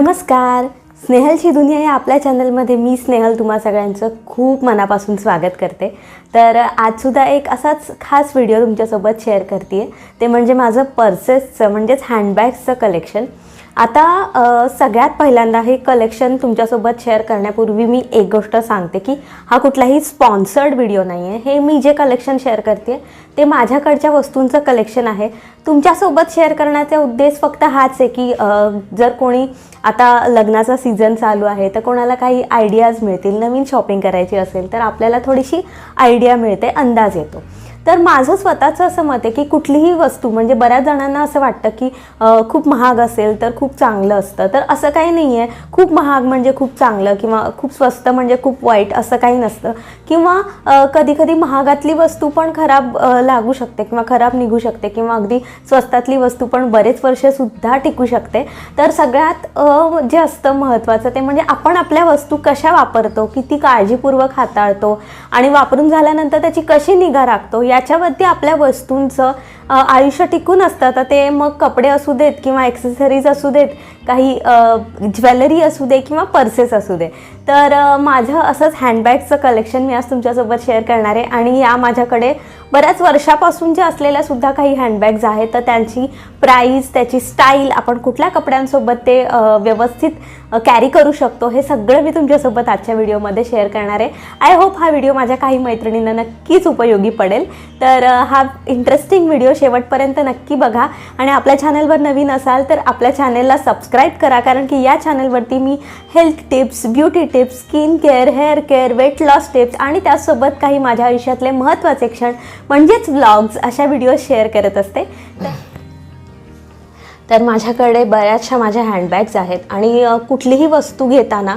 नमस्कार. स्नेहलची दुनिया या आपल्या चॅनलमध्ये मी स्नेहल तुम्हा सगळ्यांचं खूप मनापासून स्वागत करते. तर आजसुद्धा एक असाच खास व्हिडिओ तुमच्यासोबत शेअर करते ते म्हणजे माझं पर्सेसचं म्हणजेच हँडबॅग्सचं कलेक्शन आता सगळ्यात पहिल्यांदा हे कलेक्शन तुमच्यासोबत शेअर करण्यापूर्वी मी एक गोष्ट सांगते की हा कुठलाही स्पॉन्सर्ड व्हिडिओ नाही आहे हे मी जे कलेक्शन शेअर करते ते माझ्याकडच्या वस्तूंचं कलेक्शन आहे. तुमच्यासोबत शेअर करण्याचा उद्देश फक्त हाच आहे की जर कोणी आता लग्नाचा सीझन चालू आहे तर कोणाला काही आयडियाज मिळतील नवीन शॉपिंग करायची असेल तर आपल्याला थोडीशी आयडिया मिळते अंदाज येतो. तर माझं स्वतःचं असं मत आहे की कुठलीही वस्तू म्हणजे बऱ्याच जणांना असं वाटतं की खूप महाग असेल तर खूप चांगलं असतं. तर असं काही नाही आहे. खूप महाग म्हणजे खूप चांगलं किंवा खूप स्वस्त म्हणजे खूप वाईट असं काही नसतं. किंवा कधीकधी महागातली वस्तू पण खराब लागू शकते किंवा खराब निघू शकते किंवा अगदी स्वस्तातली वस्तू पण बरेच वर्षसुद्धा टिकू शकते. तर सगळ्यात जे असतं महत्त्वाचं ते म्हणजे आपण आपल्या वस्तू कशा वापरतो किती काळजीपूर्वक हाताळतो आणि वापरून झाल्यानंतर त्याची कशी निगा राखतो याच्यावरती आपल्या वस्तूंचं आयुष्य टिकून असतं. तर ते मग कपडे असू देत किंवा ॲक्सेसरीज असू देत काही ज्वेलरी असू दे किंवा पर्सेस असू दे. तर माझं असंच हँडबॅगचं कलेक्शन मी आज तुमच्यासोबत शेअर करणार आहे आणि या माझ्याकडे बऱ्याच वर्षापासून जे असलेल्या सुद्धा काही हँडबॅग्स आहेत तर त्यांची प्राईज त्याची स्टाईल आपण कुठल्या कपड्यांसोबत ते व्यवस्थित कॅरी करू शकतो हे सगळं मी तुमच्यासोबत आजच्या व्हिडिओमध्ये शेअर करणार आहे. आय होप हा व्हिडिओ माझ्या काही मैत्रिणींना नक्कीच उपयोगी पडेल. तर हा इंटरेस्टिंग व्हिडिओ शेवटपर्यंत नक्की बघा. आणि आपल्या चॅनलवर नवीन असाल तर आपल्या चॅनलला सबस्क्राईब करा कारण की या चॅनलवरती मी health tips beauty tips skin care hair care weight loss tips आणि त्यासोबत काही माझ्या आयुष्यातले महत्त्वाचे क्षण म्हणजेच व्लॉग्स अशा व्हिडिओ शेअर करत असते. तर माझ्याकडे बऱ्याचशा माझ्या हँडबॅग्स आहेत आणि कुठलीही वस्तू घेताना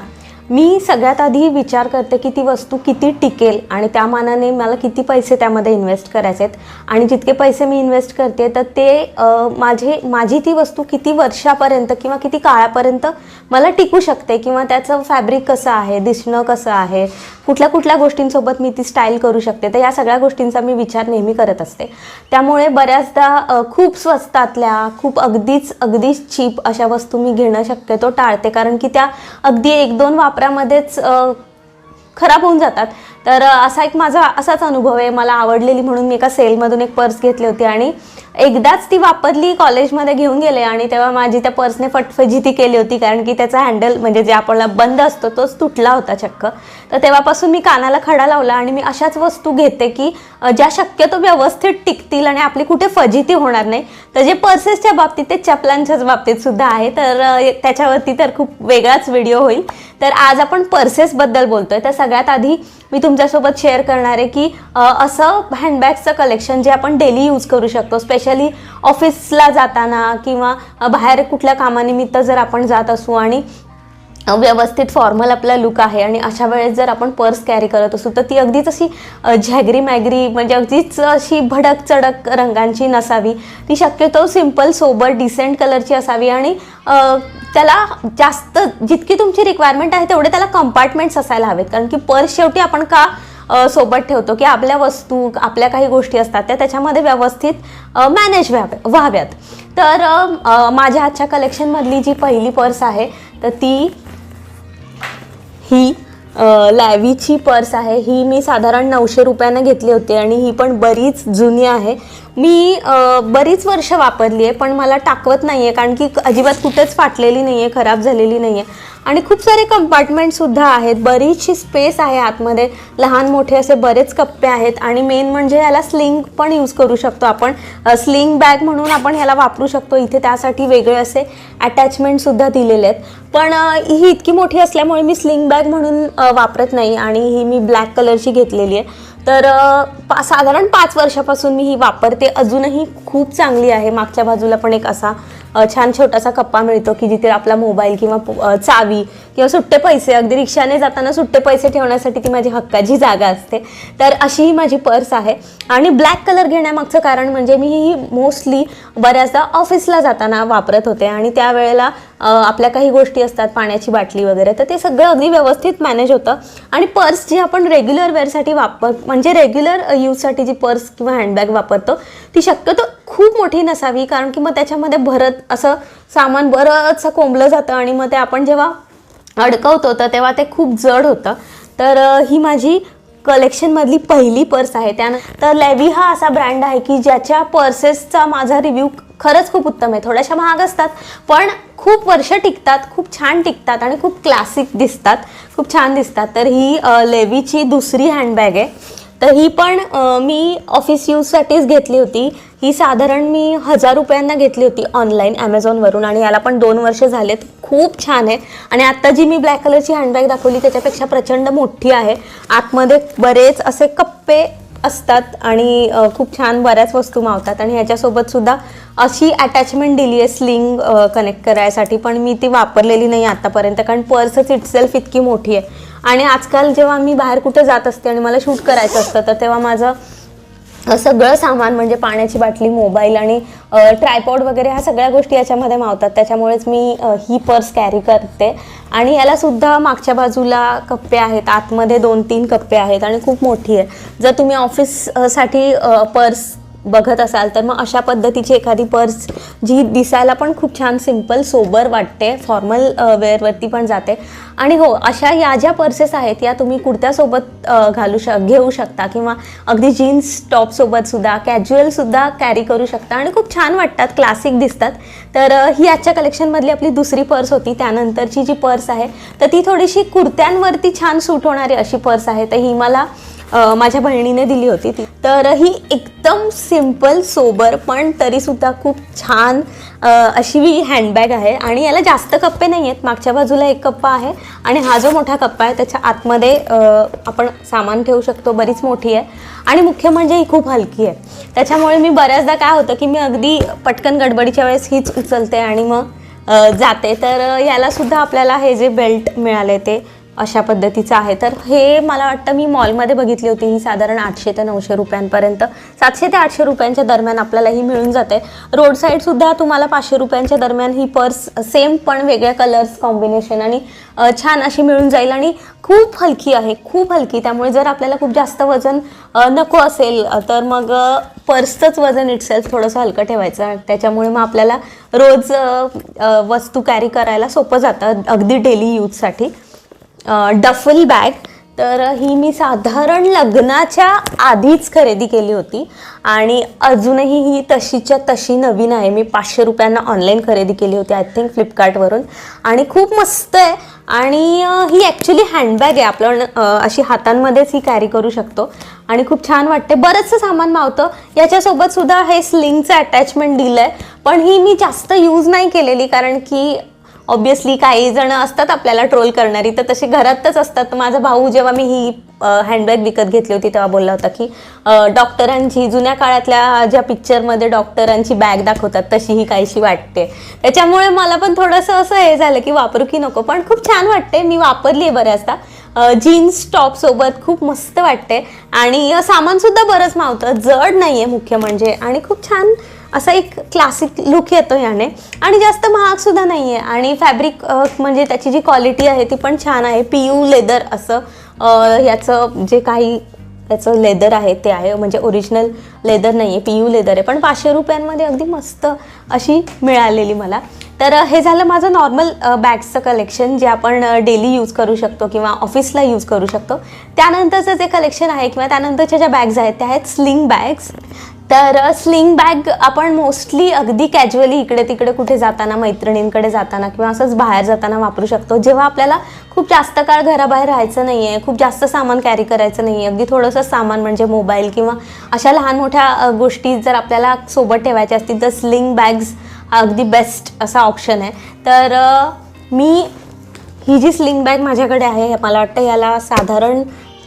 मी सगळ्यात आधी विचार करते की ती वस्तू किती टिकेल आणि त्या मानाने मला किती पैसे त्यामध्ये इन्व्हेस्ट करायचे आहेत आणि जितके पैसे मी इन्व्हेस्ट करते तर ते माझे माझी ती वस्तू किती वर्षापर्यंत किंवा किती काळापर्यंत मला टिकू शकते किंवा त्याचं फॅब्रिक कसं आहे दिसणं कसं आहे कुठल्या कुठल्या गोष्टींसोबत मी ती स्टाईल करू शकते. तर या सगळ्या गोष्टींचा मी विचार नेहमी करत असते. त्यामुळे बऱ्याचदा खूप स्वस्तातल्या खूप अगदीच अगदीच चीप अशा वस्तू मी घेणं शक्यतो टाळते. कारण की त्या अगदी एक दोन वापरामध्येच खराब होऊन जातात. तर असा एक माझा असाच अनुभव आहे. मला आवडलेली म्हणून मी एका सेलमधून एक पर्स घेतली होती आणि एकदाच ती वापरली कॉलेजमध्ये घेऊन गेले आणि तेव्हा माझी त्या पर्सने फटफजिती केली होती कारण की त्याचा हँडल म्हणजे जे आपल्याला बंद असतो तोच तुटला होता चक्क. तर तेव्हापासून मी कानाला खडा लावला आणि मी अशाच वस्तू घेते की ज्या शक्यतो व्यवस्थित टिकतील आणि आपली कुठे फजिती होणार नाही तर जे पर्सेसच्या बाबतीत ते चपलांच्याच बाबतीत सुद्धा आहे. तर त्याच्यावरती तर खूप वेगळाच व्हिडिओ होईल. तर आज आपण पर्सेसबद्दल बोलतोय. तर सगळ्यात आधी मी तुमच्यासोबत शेअर करणार आहे की असं हँडबॅगचं कलेक्शन जे आपण डेली यूज करू शकतो स्पेशल ऑफिसला जाताना किंवा बाहेर कुठल्या कामानिमित्त जर आपण जात असू आणि व्यवस्थित फॉर्मल आपला लुक आहे आणि अशा वेळेस जर आपण पर्स कॅरी करत असू तर ती अगदीच अशी झॅगरी मॅगरी म्हणजे अगदीच अशी भडक चडक रंगांची नसावी. ती शक्यतो सिंपल सोबर डिसेंट कलरची असावी आणि त्याला जास्त जितकी तुमची रिक्वायरमेंट आहे तेवढे त्याला कंपार्टमेंट्स असायला हवेत. कारण की पर्स शेवटी आपण का सोबत ठेवतो की आपल्या वस्तू आपल्या काही गोष्टी असतात त्या त्याच्यामध्ये व्यवस्थित मॅनेज व्हाव्या व्हाव्यात. तर माझ्या आजच्या कलेक्शनमधली जी पहिली पर्स आहे तर ती ही लॅवीची पर्स आहे. ही मी साधारण नऊशे रुपयानं घेतली होती आणि ही पण बरीच जुनी आहे. मी बरीच वर्ष वापरली आहे पण मला टाकवत नाही आहे कारण की अजिबात कुठेच फाटलेली नाही आहे खराब झालेली नाही आहे आणि खूप सारे कंपार्टमेंटसुद्धा आहेत. बरीचशी स्पेस आहे आतमध्ये. लहान मोठे असे बरेच कप्पे आहेत. आणि मेन म्हणजे याला स्लिंग पण यूज करू शकतो आपण. स्लिंग बॅग म्हणून आपण ह्याला वापरू शकतो. इथे त्यासाठी वेगळे असे अटॅचमेंटसुद्धा दिलेले आहेत. पण ही इतकी मोठी असल्यामुळे मी स्लिंग बॅग म्हणून वापरत नाही. आणि ही मी ब्लॅक कलरची घेतलेली आहे. तर पा साधारण पाच वर्षापासून मी ही वापरते. अजूनही खूप चांगली आहे. मागच्या बाजूला पण एक असा छान छोटासा कप्पा मिळतो की जिथे आपला मोबाईल किंवा चावी किंवा सुट्टे पैसे अगदी रिक्षाने जाताना सुट्टे पैसे ठेवण्यासाठी ती माझी हक्काची जागा असते. तर अशी ही माझी पर्स आहे. आणि ब्लॅक कलर घेण्यामागचं कारण म्हणजे मी ही मोस्टली बऱ्याचदा ऑफिसला जाताना वापरत होते. आणि त्यावेळेला आपल्या काही गोष्टी असतात पाण्याची बाटली वगैरे तर ते सगळं अगदी व्यवस्थित मॅनेज होतं. आणि पर्स जी आपण रेग्युलर वेअरसाठी वापर म्हणजे रेग्युलर यूजसाठी जी पर्स किंवा हँडबॅग वापरतो ती शक्यतो खूप मोठी नसावी कारण की मग त्याच्यामध्ये भरत असं सामान बरंचसं कोंबलं जातं आणि मग ते आपण जेव्हा अडकवतो तर तेव्हा ते खूप जड होतं. तर ही माझी कलेक्शनमधली पहिली पर्स आहे. त्यानंतर लेवी हा असा ब्रँड आहे की ज्याच्या पर्सेसचा माझा रिव्ह्यू खरंच खूप उत्तम आहे. थोड्याशा महाग असतात पण खूप वर्ष टिकतात खूप छान टिकतात आणि खूप क्लासिक दिसतात. खूप छान दिसतात. तर ही लेवीची दुसरी हँडबॅग आहे. तर ही पण मी ऑफिस यूजसाठीच घेतली होती. ही साधारण मी हजार रुपयांना घेतली होती ऑनलाईन ॲमेझॉनवरून आणि याला पण दोन वर्ष झालेत. खूप छान आहे. आणि आत्ता जी मी ब्लॅक कलरची हँडबॅग दाखवली त्याच्यापेक्षा प्रचंड मोठी आहे. आतमध्ये बरेच असे कप्पे असतात आणि खूप छान बऱ्याच वस्तू मावतात आणि ह्याच्यासोबत सुद्धा अशी अटॅचमेंट दिली आहे स्लिंग कनेक्ट करायसाठी पण मी ती वापरलेली नाही आतापर्यंत कारण पर्सच इटसेल्फ इतकी मोठी आहे. आणि आजकाल जेव्हा मी बाहेर कुठे जात असते आणि मला शूट करायचं असतं तर तेव्हा माझं सगळं सामान म्हणजे पाण्याची बाटली मोबाईल आणि ट्रायपॉड वगैरे ह्या सगळ्या गोष्टी याच्यामध्ये मावतात. त्याच्यामुळेच मी ही पर्स कॅरी करते. आणि याला सुद्धा मागच्या बाजूला कप्पे आहेत. आतमध्ये दोन तीन कप्पे आहेत आणि खूप मोठी आहे. जर तुम्ही ऑफिससाठी पर्स बघत असाल तर मग अशा पद्धतीची एखादी पर्स जी दिसायला पण खूप छान सिंपल सोबर वाटते फॉर्मल वेअरवरती पण जाते. आणि हो अशा या ज्या पर्सेस आहेत या तुम्ही कुर्त्यासोबत घालू शक घेऊ शकता किंवा अगदी जीन्स टॉपसोबतसुद्धा कॅज्युअलसुद्धा कॅरी करू शकता आणि खूप छान वाटतात क्लासिक दिसतात. तर ही आजच्या कलेक्शनमधली आपली दुसरी पर्स होती त्यानंतरची जी पर्स आहे तर ती थोडीशी कुर्त्यांवरती छान सूट होणारी अशी पर्स आहे. तर ही मला माझ्या बहिणीने दिली होती ती. तर ही एकदम सिंपल सोबर पण तरीसुद्धा खूप छान अशी ही हँडबॅग आहे. आणि याला जास्त कप्पे नाही आहेत मागच्या बाजूला एक कप्पा आहे आणि हा जो मोठा कप्पा आहे त्याच्या आतमध्ये आपण सामान ठेवू शकतो. बरीच मोठी आहे. आणि मुख्य म्हणजे ही खूप हलकी आहे. त्याच्यामुळे मी बऱ्याचदा काय होतं की मी अगदी पटकन गडबडीच्या वेळेस हीच उचलते आणि मग जाते. तर यालासुद्धा याला सुद्धा आपल्याला हे जे बेल्ट मिळाले ते अशा पद्धतीचं आहे. तर हे मला वाटतं मी मॉलमध्ये बघितली होती. ही साधारण आठशे ते नऊशे रुपयांपर्यंत सातशे ते आठशे रुपयांच्या दरम्यान आपल्याला ही मिळून जाते. रोड साईडसुद्धा तुम्हाला पाचशे रुपयांच्या दरम्यान ही पर्स सेम पण वेगळ्या कलर्स कॉम्बिनेशन आणि छान अशी मिळून जाईल आणि खूप हलकी आहे. खूप हलकी. त्यामुळे जर आपल्याला खूप जास्त वजन नको असेल तर मग पर्सचंच वजन इटसेल्फ थोडंसं हलकं ठेवायचं. त्याच्यामुळे मग आपल्याला रोज वस्तू कॅरी करायला सोपं जातं. अगदी डेली यूजसाठी डफल बॅग. तर ही मी साधारण लग्नाच्या आधीच खरेदी केली होती. आणि अजूनही ही तशीच्या तशी नवीन आहे. मी पाचशे रुपयांना ऑनलाईन खरेदी केली होती आय थिंक फ्लिपकार्टवरून. आणि खूप मस्त आहे. आणि ही ॲक्च्युली हँडबॅग आहे. आपण अशी हातांमध्येच ही कॅरी करू शकतो. आणि खूप छान वाटते. बरंचसं सामान मावतं. याच्यासोबतसुद्धा हे स्लिंगचं अटॅचमेंट दिलं आहे. पण ही मी जास्त यूज नाही केलेली. कारण की ऑब्विसली काही जण असतात आपल्याला ट्रोल करणारी तर तसे घरातच असतात. माझा भाऊ जेव्हा मी ही हँडबॅग विकत घेतली होती तेव्हा बोलला होता की डॉक्टरांची जुन्या काळातल्या ज्या पिक्चरमध्ये डॉक्टरांची बॅग दाखवतात तशी ही काहीशी वाटते. त्याच्यामुळे मला पण थोडंसं असं हे झालं की वापरू की नको. पण खूप छान वाटते मी वापरली आहे बऱ्याचदा. जीन्स टॉप सोबत खूप मस्त वाटते आणि सामानसुद्धा बरंच मावतं. जड नाही आहे मुख्य म्हणजे. आणि खूप छान असा एक क्लासिक लुक येतो याने. आणि जास्त महागसुद्धा नाही आहे आणि फॅब्रिक म्हणजे त्याची जी क्वालिटी आहे ती पण छान आहे. पी यू लेदर असं याचं जे काही त्याचं लेदर आहे ते आहे. म्हणजे ओरिजिनल लेदर नाही आहे पी यू लेदर आहे. पण पाचशे रुपयांमध्ये अगदी मस्त अशी मिळालेली मला. तर हे झालं माझं नॉर्मल बॅग्सचं कलेक्शन जे आपण डेली यूज करू शकतो किंवा ऑफिसला यूज करू शकतो. त्यानंतरचं जे कलेक्शन आहे किंवा त्यानंतरच्या ज्या बॅग्स आहेत त्या आहेत स्लिंग बॅग्स तर स्लिंग बॅग आपण मोस्टली अगदी कॅज्युअली इकडे तिकडे कुठे जाताना मैत्रिणींकडे जाताना किंवा असंच बाहेर जाताना वापरू शकतो. जेव्हा आपल्याला खूप जास्त काळ घराबाहेर राहायचं नाही आहे खूप जास्त सामान कॅरी करायचं नाही आहे अगदी थोडंसं सामान म्हणजे मोबाईल किंवा अशा लहान मोठ्या गोष्टी जर आपल्याला सोबत ठेवायच्या असतील तर स्लिंग बॅग्स अगदी बेस्ट असा ऑप्शन आहे. तर मी ही जी स्लिंग बॅग माझ्याकडे आहे मला वाटतं याला साधारण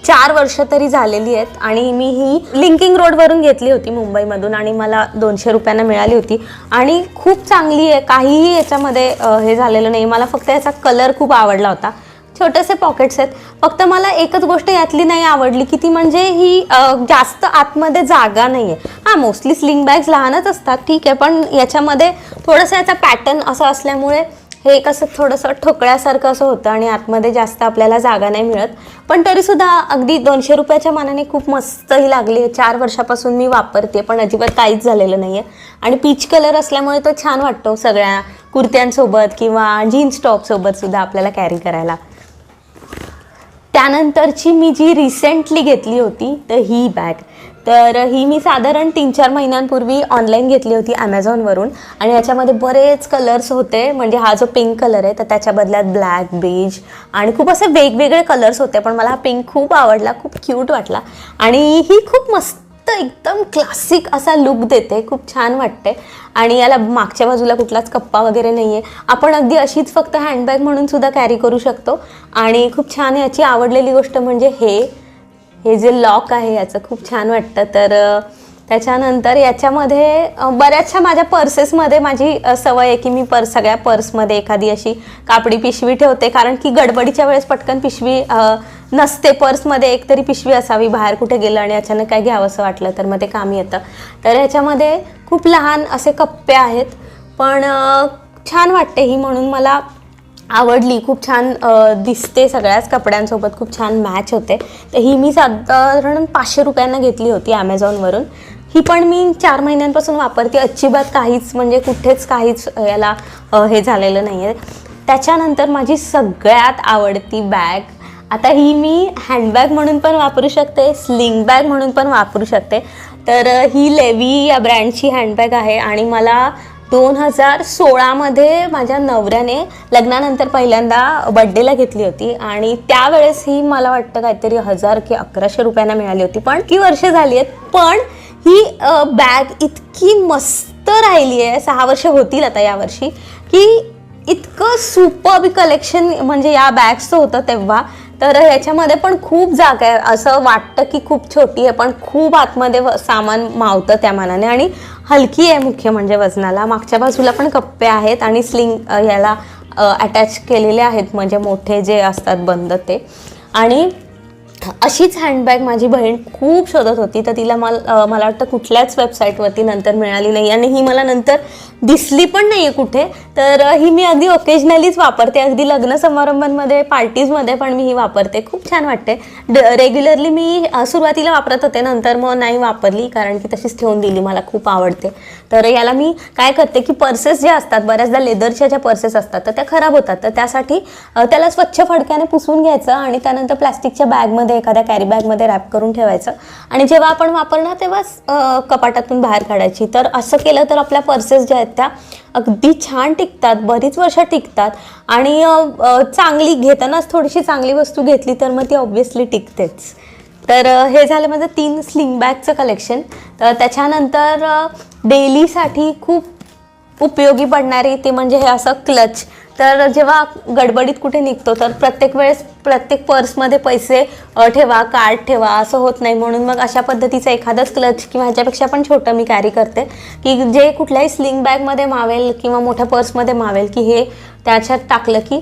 चार वर्ष तरी झालेली आहेत आणि मी ही लिंकिंग रोडवरून घेतली होती मुंबईमधून आणि मला दोनशे रुपयांना मिळाली होती. आणि खूप चांगली आहे. काहीही याच्यामध्ये हे झालेलं नाही. मला फक्त याचा कलर खूप आवडला होता. छोटेसे पॉकेट्स आहेत. फक्त मला एकच गोष्ट यातली नाही आवडली की ती म्हणजे ही जास्त आतमध्ये जागा नाही आहे हां मोस्टली स्लिंग बॅग्स लहानच असतात. ठीक आहे. पण याच्यामध्ये थोडंसं याचा पॅटर्न असा असल्यामुळे हे एक असं थोडंसं ठोकळ्यासारखं असं होतं आणि आतमध्ये जास्त आपल्याला जागा नाही मिळत. पण तरीसुद्धा अगदी दोनशे रुपयाच्या मानाने खूप मस्तही लागली. आहे चार वर्षापासून मी वापरते पण अजिबात काहीच झालेलं नाही आहे आणि पीच कलर असल्यामुळे तो छान वाटतो सगळ्या कुर्त्यांसोबत किंवा जीन्स टॉपसोबत सुद्धा आपल्याला कॅरी करायला. त्यानंतरची मी जी रिसेंटली घेतली होती तर ही बॅग तर ही मी साधारण तीन चार महिन्यांपूर्वी ऑनलाईन घेतली होती ॲमेझॉनवरून आणि याच्यामध्ये बरेच कलर्स होते. म्हणजे हा जो पिंक कलर आहे तर त्याच्या बदल्यात ब्लॅक बेज आणि खूप असे वेगवेगळे कलर्स होते. पण मला हा पिंक खूप आवडला खूप क्यूट वाटला. आणि ही खूप मस्त एकदम क्लासिक असा लुक देते. खूप छान वाटते. आणि याला मागच्या बाजूला कुठलाच कप्पा वगैरे नाही आहे आपण अगदी अशीच फक्त हँडबॅग म्हणून सुद्धा कॅरी करू शकतो. आणि खूप छान याची आवडलेली गोष्ट म्हणजे हे. हे जे लॉक आहे याचं खूप छान वाटतं. तर त्याच्यानंतर याच्यामध्ये बऱ्याचशा माझ्या पर्सेसमध्ये माझी सवय आहे की मी पर्स सगळ्या पर्समध्ये एखादी अशी कापडी पिशवी ठेवते. कारण की गडबडीच्या वेळेस पटकन पिशवी नसते. पर्समध्ये एक तरी पिशवी असावी बाहेर कुठे गेलं आणि अचानक काय घ्यावंसं वाटलं तर मग ते कामी येतं. तर ह्याच्यामध्ये खूप लहान असे कप्पे आहेत. पण छान वाटते ही म्हणून मला आवडली खूप छान दिसते सगळ्याच कपड्यांसोबत खूप छान मॅच होते. तर ही मी साधारण पाचशे रुपयांना घेतली होती ॲमेझॉनवरून ही पण मी चार महिन्यांपासून वापरते. अजिबात काहीच म्हणजे कुठेच काहीच याला हे झालेलं नाही आहे त्याच्यानंतर माझी सगळ्यात आवडती बॅग आता ही मी हँडबॅग म्हणून पण वापरू शकते स्लिंग बॅग म्हणून पण वापरू शकते. तर ही लेवी या ब्रँडची हँडबॅग आहे आणि मला दोन हजार सोळामध्ये माझ्या नवऱ्याने लग्नानंतर पहिल्यांदा बड्डेला घेतली होती आणि त्यावेळेस ही मला वाटतं काहीतरी हजार की अकराशे रुपयांना मिळाली होती. पण की वर्ष झाली आहेत पण ही बॅग इतकी मस्त राहिली आहे. सहा वर्ष होतील आता यावर्षी की इतकं सुपर कलेक्शन म्हणजे या बॅग्सचं होतं तेव्हा. तर ह्याच्यामध्ये पण खूप जागा आहे. असं वाटतं की खूप छोटी आहे पण खूप आतमध्ये व- सामान मावतं त्या मानाने. आणि हलकी आहे मुख्य म्हणजे वजनाला. मागच्या बाजूला पण कप्पे आहेत आणि स्लिंग याला अटॅच केलेले आहेत. म्हणजे मोठे जे असतात बंद ते. आणि अशीच हँडबॅग माझी बहीण खूप शोधत होती. तर तिला मला मला वाटतं कुठल्याच वेबसाईटवरती नंतर मिळाली नाही. आणि ही मला नंतर दिसली पण नाही आहे कुठे. तर ही मी अगदी ओकेजनलीच वापरते. अगदी लग्न समारंभांमध्ये पार्टीजमध्ये पण मी ही वापरते. खूप छान वाटते. ड रेग्युलरली मी सुरुवातीला वापरत होते. नंतर मग नाही वापरली कारण की तशीच ठेवून दिली. मला खूप आवडते. तर याला मी काय करते की पर्सेस ज्या असतात बऱ्याचदा लेदरच्या ज्या पर्सेस असतात तर त्या खराब होतात. तर त्यासाठी त्याला स्वच्छ फडक्याने पुसून घ्यायचं आणि त्यानंतर प्लॅस्टिकच्या बॅगमध्ये एखाद्या कॅरी बॅगमध्ये रॅप करून ठेवायचं. आणि जेव्हा आपण वापरणार तेव्हाच कपाटातून बाहेर काढायची. तर असं केलं तर आपल्या पर्सेस ज्या आहेत त्या अगदी छान टिकतात बरीच वर्ष टिकतात. आणि चांगली घेतानाच थोडीशी चांगली वस्तू घेतली तर मग ती ऑब्व्हियसली टिकतेच. तर हे झालं माझं तीन स्लिंग बॅगचं कलेक्शन तर त्याच्यानंतर डेलीसाठी खूप उपयोगी पडणारी ते म्हणजे हे असं क्लच तर जेव्हा गडबडीत कुठे निघतो तर प्रत्येक वेळेस प्रत्येक पर्समध्ये पैसे ठेवा कार्ड ठेवा असं होत नाही. म्हणून मग अशा पद्धतीचं एखादंच क्लच किंवा ह्याच्यापेक्षा पण छोटं मी कॅरी करते. की जे कुठल्याही स्लिंग बॅगमध्ये मावेल किंवा मोठ्या पर्समध्ये मावेल की हे त्याच्यात टाकलं की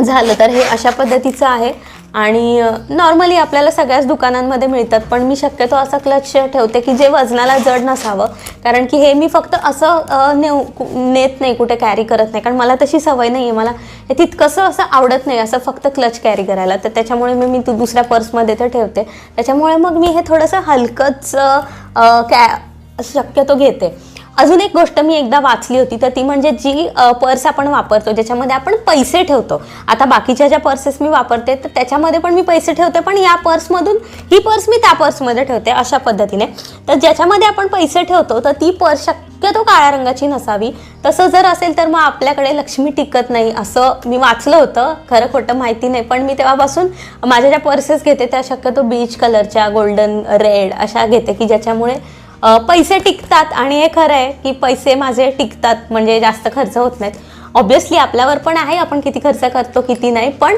झालं. तर हे अशा पद्धतीचं आहे. आणि नॉर्मली आपल्याला सगळ्याच दुकानांमध्ये मिळतात पण मी शक्यतो असं क्लच ठेवते की जे वजनाला जड नसावं. कारण की हे मी फक्त असं नेऊ नेत नाही कुठे कॅरी करत नाही. कारण मला तशी सवय नाही आहे मला हे तितकंसं असं आवडत नाही असं फक्त क्लच कॅरी करायला. तर त्याच्यामुळे मी मी तू दुसऱ्या पर्समध्ये ते ठेवते. त्याच्यामुळे मग मी हे थोडंसं हलकंच कॅ शक्यतो घेते. अजून एक गोष्ट मी एकदा वाचली होती तर ती म्हणजे जी पर्स आपण वापरतो ज्याच्यामध्ये आपण पैसे ठेवतो. आता बाकीच्या ज्या पर्सेस मी वापरते तर त्याच्यामध्ये पण मी पैसे ठेवते पण या पर्समधून ही पर्स मी त्या पर्समध्ये ठेवते अशा पद्धतीने. तर ज्याच्यामध्ये आपण पैसे ठेवतो तर ती पर्स शक्यतो काळ्या रंगाची नसावी. तसं जर असेल तर मग आपल्याकडे लक्ष्मी टिकत नाही असं मी वाचलं होतं. खरं खोटं माहिती नाही पण मी तेव्हापासून माझ्या ज्या पर्सेस घेते त्या शक्यतो बीच कलरच्या गोल्डन रेड अशा घेते की ज्याच्यामुळे पैसे टिकतात आणि हे खरं आहे की पैसे माझे टिकतात म्हणजे जास्त खर्च होत नाहीत. ऑब्व्हियसली आपल्यावर पण आहे आपण किती खर्च करतो किती नाही पण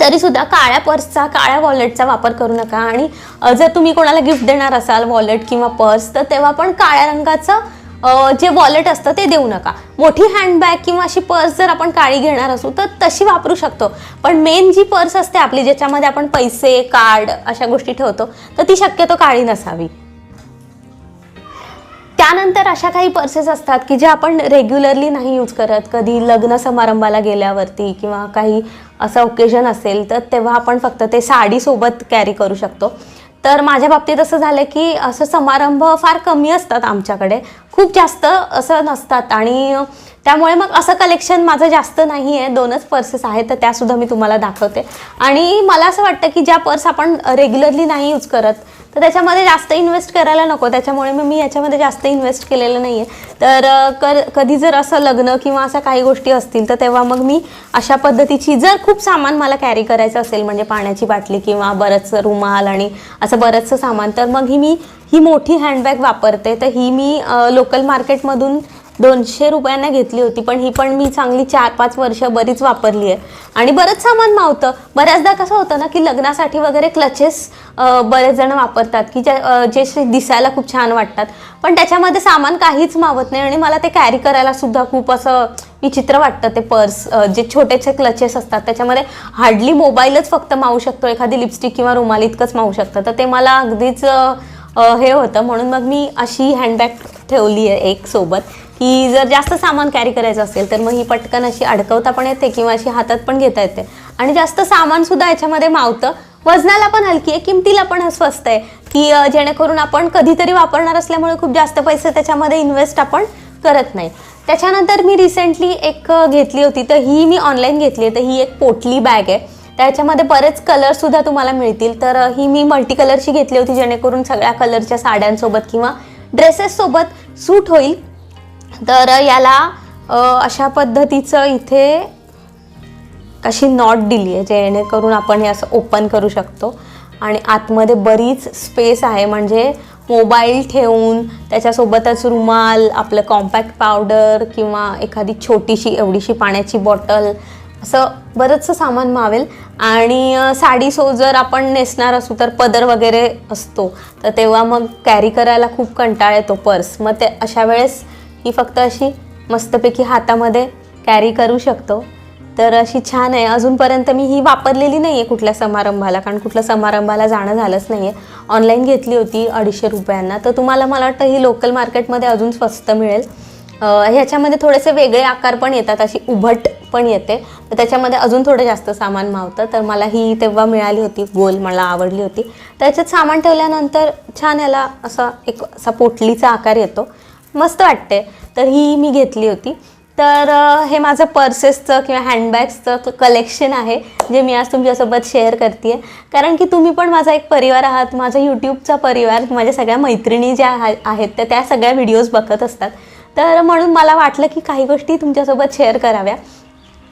तरीसुद्धा काळ्या पर्सचा काळ्या वॉलेटचा वापर करू नका. आणि जर तुम्ही कोणाला गिफ्ट देणार असाल वॉलेट किंवा पर्स तर तेव्हा पण काळ्या रंगाचं जे वॉलेट असतं ते देऊ नका. मोठी हँडबॅग किंवा अशी पर्स जर आपण काळी घेणार असू तर तशी वापरू शकतो. पण मेन जी पर्स असते आपली ज्याच्यामध्ये आपण पैसे कार्ड अशा गोष्टी ठेवतो तर ती शक्यतो काळी नसावी. त्यानंतर अशा काही पर्सेस असतात की जे आपण रेग्युलरली नाही यूज करत. कधी लग्न समारंभाला गेल्यावरती किंवा काही असं ओकेजन असेल तर तेव्हा आपण फक्त ते साडीसोबत कॅरी करू शकतो. तर माझ्या बाबतीत असं झालं की असं समारंभ फार कमी असतात आमच्याकडे. खूप जास्त असं नसतात. आणि त्यामुळे मग असं कलेक्शन माझं जास्त नाही आहे दोनच पर्सेस आहेत तर त्यासुद्धा मी तुम्हाला दाखवते. आणि मला असं वाटतं की ज्या पर्स आपण रेग्युलरली नाही यूज करत तर त्याच्यामध्ये जास्त इन्व्हेस्ट करायला नको. त्याच्यामुळे मग मी याच्यामध्ये जास्त इन्व्हेस्ट केलेलं नाही आहे तर कर कधी जर असं लग्न किंवा अशा काही गोष्टी असतील तर तेव्हा मग मी अशा पद्धतीची जर खूप सामान मला कॅरी करायचं असेल म्हणजे पाण्याची बाटली किंवा बरंचसं रुमाल आणि असं बरंचसं सामान तर मग ही मी ही मोठी हँडबॅग वापरते. तर ही मी लोकल मार्केटमधून दोनशे रुपयांना घेतली होती पण ही पण मी चांगली चार पाच वर्ष बरीच वापरली आहे. आणि बरंच सामान मावतं. बऱ्याचदा कसं होतं ना की लग्नासाठी वगैरे क्लचेस बरेच जण वापरतात की जे जे दिसायला खूप छान वाटतात. पण त्याच्यामध्ये सामान काहीच मावत नाही आणि मला ते कॅरी करायला सुद्धा खूप असं विचित्र वाटतं ते पर्स जे छोटेसे क्लचेस असतात. त्याच्यामध्ये हार्डली मोबाईलच फक्त मावू शकतो. एखादी लिपस्टिक किंवा रुमाल इतकंच मावू शकतं. तर ते मला अगदीच हे होतं. म्हणून मग मी अशी हँडबॅग ठेवली आहे एक सोबत की जर जास्त सामान कॅरी करायचं असेल तर मग ही पटकन अशी अडकवता पण येते किंवा अशी हातात पण घेता येते. आणि जास्त सामान सुद्धा याच्यामध्ये मावतं. वजनाला पण हलकी आहे किमतीला पण स्वस्त आहे की जेणेकरून आपण कधीतरी वापरणार असल्यामुळे खूप जास्त पैसे त्याच्यामध्ये इन्व्हेस्ट आपण करत नाही. त्याच्यानंतर मी रिसेंटली एक घेतली होती तर ही मी ऑनलाईन घेतली आहे तर ही एक पोटली बॅग आहे. त्याच्यामध्ये बरेच कलरसुद्धा तुम्हाला मिळतील. तर ही मी मल्टी कलरची घेतली होती जेणेकरून सगळ्या कलरच्या साड्यांसोबत किंवा ड्रेसेससोबत सूट होईल. तर याला अशा पद्धतीचं इथे अशी नॉट दिली आहे जेणेकरून आपण हे असं ओपन करू शकतो. आणि आतमध्ये बरीच स्पेस आहे म्हणजे मोबाईल ठेवून त्याच्यासोबतच रुमाल आपलं कॉम्पॅक्ट पावडर किंवा एखादी छोटीशी एवढीशी पाण्याची बॉटल असं बरंचसं सामान मावेल. आणि साडी सो जर आपण नेसणार असू तर पदर वगैरे असतो. तर तेव्हा मग कॅरी करायला खूप कंटाळ येतो पर्स. मग ते अशा वेळेस ही फक्त अशी मस्तपैकी हातामध्ये कॅरी करू शकतो. तर अशी छान आहे. अजूनपर्यंत मी ही वापरलेली नाही आहे कुठल्या समारंभाला कारण कुठल्या समारंभाला जाणं झालंच नाही आहे ऑनलाईन घेतली होती अडीचशे रुपयांना. तर तुम्हाला मला वाटतं ही लोकल मार्केटमध्ये अजून स्वस्त मिळेल. ह्याच्यामध्ये थोडेसे वेगळे आकार पण येतात. अशी उभट पण येते. तर त्याच्यामध्ये अजून थोडं जास्त सामान मावतं. तर मला ही तेव्हा मिळाली होती. गोल मला आवडली होती. त्याच्यात सामान ठेवल्यानंतर छान याला असा एक असा पोटलीचा आकार येतो. मस्त वाटते. तर ही मी घेतली होती. तर हे माझं पर्सेसचं किंवा हँडबॅग्सचं कलेक्शन आहे. जे मी आज तुमच्यासोबत शेअर करते आहे कारण की तुम्ही पण माझा एक परिवार आहात. माझा यूट्यूबचा परिवार. माझ्या सगळ्या मैत्रिणी ज्या आहेत त्या त्या सगळ्या व्हिडिओज बघत असतात. तर म्हणून मला वाटलं की काही गोष्टी तुमच्यासोबत शेअर कराव्या.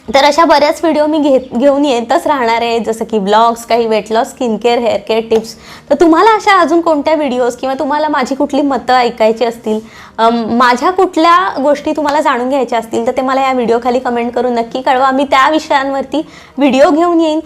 तर अशा बऱ्याच व्हिडिओ मी घेत घेऊन येतच राहणार आहे. जसं की ब्लॉग्स काही weight loss skin care hair care tips तर तुम्हाला अशा अजून कोणत्या व्हिडिओज किंवा तुम्हाला माझी कुठली मतं ऐकायची असतील? माझ्या कुठल्या गोष्टी तुम्हाला जाणून घ्यायच्या असतील तर ते मला या व्हिडिओ खाली कमेंट करून नक्की कळवा. मी त्या विषयांवरती व्हिडिओ घेऊन येईन.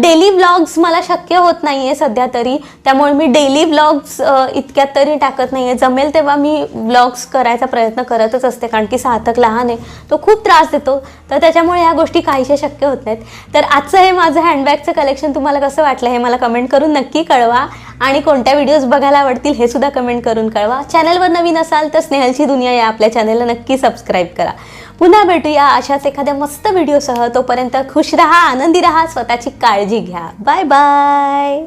डेली ब्लॉग्स मला शक्य होत नाही आहे सध्या तरी. त्यामुळे मी डेली ब्लॉग्स इतक्यात तरी टाकत नाही आहे जमेल तेव्हा मी ब्लॉग्स करायचा प्रयत्न करतच असते कारण की सार्थक लहान आहे. तो खूप त्रास देतो. तर त्याच्यामुळे ह्या गोष्टी काहीशा शक्य होत नाहीत. तर आजचं हे माझं हँडबॅगचं कलेक्शन तुम्हाला कसं वाटलं हे मला कमेंट करून नक्की कळवा. आणि कोणत्या व्हिडिओज बघायला आवडतील हे सुद्धा कमेंट करून कळवा. चॅनलवर नवीन असाल तर स्नेहलची दुनिया या आपल्या चॅनलला नक्की सबस्क्राईब करा. पुन्हा भेटूया अशाच एखाद्या मस्त व्हिडिओसह तोपर्यंत खुश रहा आनंदी रहा स्वतःची काळजी घ्या. Bye bye